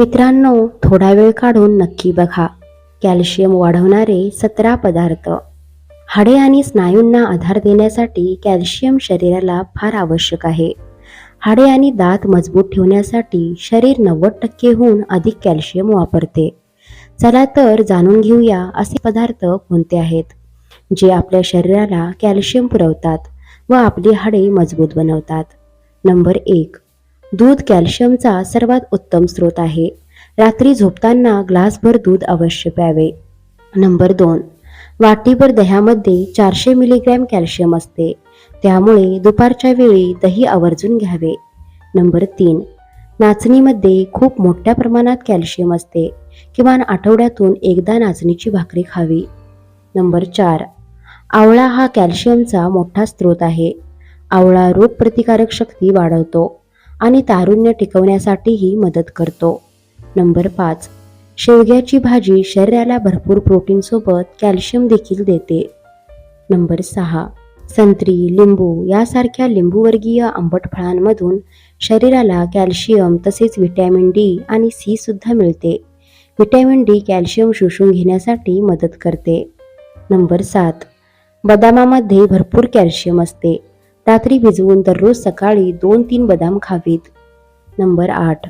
मित्रांनो थोडा वेळ काढून नक्की बघा. कॅल्शियम वाढवणारे सतरा पदार्थ. हाडे आणि स्नायूंना आधार देण्यासाठी कॅल्शियम शरीराला फार आवश्यक आहे. हाडे आणि दात मजबूत ठेवण्यासाठी शरीर नव्वद टक्केहून अधिक कॅल्शियम वापरते. चला तर जाणून घेऊया असे पदार्थ कोणते आहेत जे आपल्या शरीराला कॅल्शियम पुरवतात व आपली हाडे मजबूत बनवतात. नंबर एक दूध कॅल्शियमचा सर्वात उत्तम स्रोत आहे. रात्री झोपताना ग्लासभर दूध अवश्य प्यावे. नंबर दोन. वाटीभर दह्यामध्ये चारशे मिलीग्रॅम कॅल्शियम असते. त्यामुळे दुपारच्या वेळी दही आवर्जून घ्यावे. नंबर तीन. नाचणीमध्ये खूप मोठ्या प्रमाणात कॅल्शियम असते किमान आठवड्यातून एकदा नाचणीची भाकरी खावी. नंबर चार. आवळा हा कॅल्शियमचा मोठा स्रोत आहे. आवळा रोगप्रतिकारक शक्ती वाढवतो. आणि तारुण्य टिकवण्यासाठीही मदत करतो. नंबर पाच. शेवग्याची भाजी शरीराला भरपूर प्रोटीनसोबत कॅल्शियम देखील देते. नंबर सहा. संत्री लिंबू यासारख्या लिंबूवर्गीय आंबट फळांमधून शरीराला कॅल्शियम तसेच व्हिटॅमिन डी आणि सी सुद्धा मिळते. व्हिटॅमिन डी कॅल्शियम शोषून घेण्यासाठी मदत करते. नंबर सात. बदामामध्ये भरपूर कॅल्शियम असते. रात्री भिजवून दररोज सकाळी दोन तीन बदाम खावीत. नंबर आठ.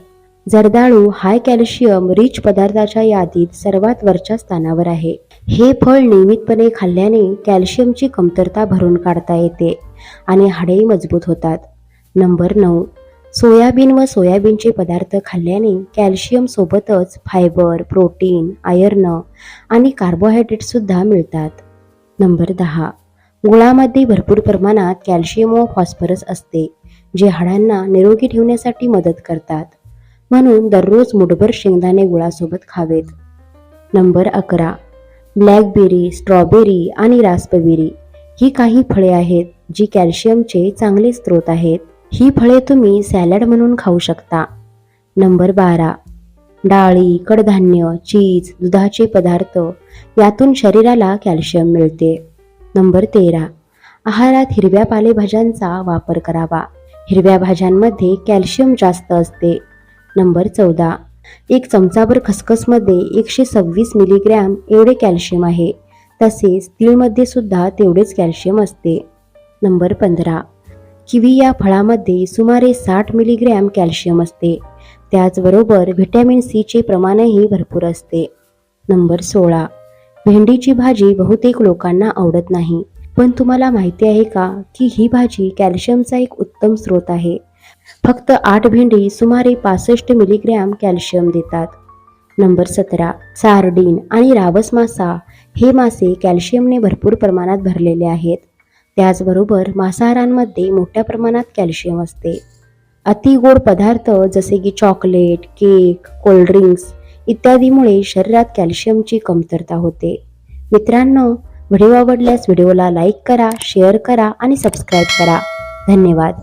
जर्दाळू हाय कॅल्शियम रिच पदार्थाच्या यादीत सर्वात वरच्या स्थानावर आहे. हे फळ नियमितपणे खाल्ल्याने कॅल्शियमची कमतरता भरून काढता येते आणि हाडेही मजबूत होतात. नंबर नऊ. सोयाबीन व सोयाबीनचे पदार्थ खाल्ल्याने कॅल्शियम सोबतच फायबर प्रोटीन आयर्न आणि कार्बोहायड्रेटसुद्धा मिळतात. नंबर दहा. गुळामध्ये भरपूर प्रमाणात कॅल्शियम व फॉस्फरस असते जे हाडांना निरोगी ठेवण्यासाठी मदत करतात. म्हणून दररोज मुठभर शेंगदाणे गुळासोबत खावेत. नंबर अकरा. ब्लॅकबेरी स्ट्रॉबेरी आणि रास्पबेरी ही काही फळे आहेत जी कॅल्शियमचे चांगले स्रोत आहेत. ही फळे तुम्ही सॅलड म्हणून खाऊ शकता. नंबर बारा. डाळी कडधान्य चीज दुधाचे पदार्थ यातून शरीराला कॅल्शियम मिळते. नंबर तेरा. आहारात हिरव्या पालेभाज्यांचा वापर करावा. हिरव्या भाज्यांमध्ये कॅल्शियम जास्त असते. नंबर चौदा. एक चमचाभर खसखसमध्ये एकशे सव्वीस मिलीग्रॅम एवढे कॅल्शियम आहे. तसेच तीळमध्ये सुद्धा तेवढेच कॅल्शियम असते. नंबर पंधरा. किवी या फळामध्ये सुमारे साठ मिलीग्रॅम कॅल्शियम असते. त्याचबरोबर व्हिटॅमिन सीचे प्रमाणही भरपूर असते. नंबर सोळा. भेंडीची भाजी बहुतेक लोकांना आवडत नाही. पण तुम्हाला माहिती आहे का की ही भाजी कॅल्शियमचा एक उत्तम स्रोत आहे. फक्त आठ भेंडी सुमारे पासष्ट मिलीग्रॅम कॅल्शियम देतात. नंबर सतरा सार्डिन आणि रावस मासा हे मासे कॅल्शियमने भरपूर प्रमाणात भरलेले आहेत. त्याचबरोबर मांसाहारांमध्ये मोठ्या प्रमाणात कॅल्शियम असते. अति गोड पदार्थ जसे की चॉकलेट केक कोल्ड्रिंक्स इत्यादीमुळे शरीरात कॅल्शियमची कमतरता होते. मित्रांनो व्हिडिओ आवडल्यास व्हिडिओला लाईक करा शेअर करा आणि सबस्क्राईब करा. धन्यवाद.